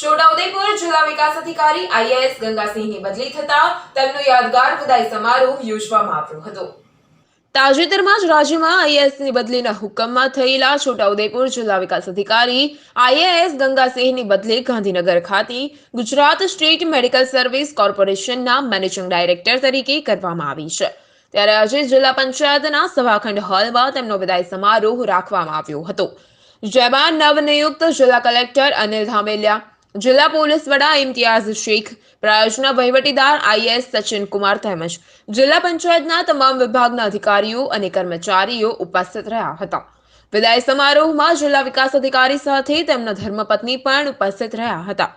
છોટાઉદેપુર જિલ્લા વિકાસ અધિકારી આઈએએસ ગંગાસિંહની બદલી થતા તેમનો યાદગાર વિદાય સમારોહ યોજવામાં આવ્યો હતો. તાજેતરમાં જ રાજ્યમાં આઈએએસની બદલીના હુકમમાં થયેલા છોટાઉદેપુર જિલ્લા વિકાસ અધિકારી આઈએએસ ગંગાસિંહની બદલી ગાંધીનગર ખાતે ગુજરાત સ્ટેટ મેડિકલ સર્વિસ કોર્પોરેશનના મેનેજિંગ ડાયરેક્ટર તરીકે કરવામાં આવી છે. ત્યારે આજે જિલ્લા પંચાયતના સભાખંડ હોલમાં તેમનો વિદાય સમારોહ રાખવામાં આવ્યો હતો. જેમાં નવનિયુક્ત જિલ્લા કલેક્ટર અનિલ ધામેલિયા જિલ્લા પોલીસ વડા ઇમ્તિયાઝ શેખ, પ્રાયોજના વહીવટીદાર આઈએસ સચિન કુમાર તેમજ જિલ્લા પંચાયતના તમામ વિભાગના અધિકારીઓ અને કર્મચારીઓ ઉપસ્થિત રહ્યા હતા. વિદાય સમારોહમાં જિલ્લા વિકાસ અધિકારી સાથે તેમના ધર્મપત્ની પણ ઉપસ્થિત રહ્યા હતા.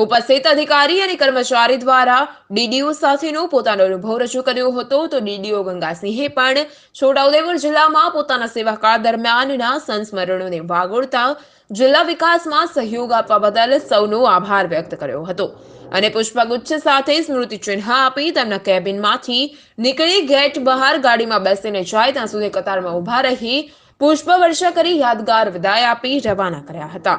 ઉપસ્થિત અધિકારી અને કર્મચારી દ્વારા ડીડીઓ સાથેનો પોતાનો અનુભવ રજૂ કર્યો હતો. તો ડીડીઓ ગંગાસિંહે પણ છોટાઉદેપુર જિલ્લામાં પોતાના સેવાકાળ દરમિયાનના સંસ્મરણોને વાગોળતા જિલ્લા વિકાસમાં સહયોગ આપવા બદલ સૌનો આભાર વ્યક્ત કર્યો હતો. અને પુષ્પગુચ્છ સાથે સ્મૃતિ ચિહ્ન આપી તેમના કેબિનમાંથી નીકળી ગેટ બહાર ગાડીમાં બેસીને જાય ત્યાં સુધી કતારમાં ઊભા રહી પુષ્પવર્ષા કરી યાદગાર વિદાય આપી રવાના કર્યા હતા.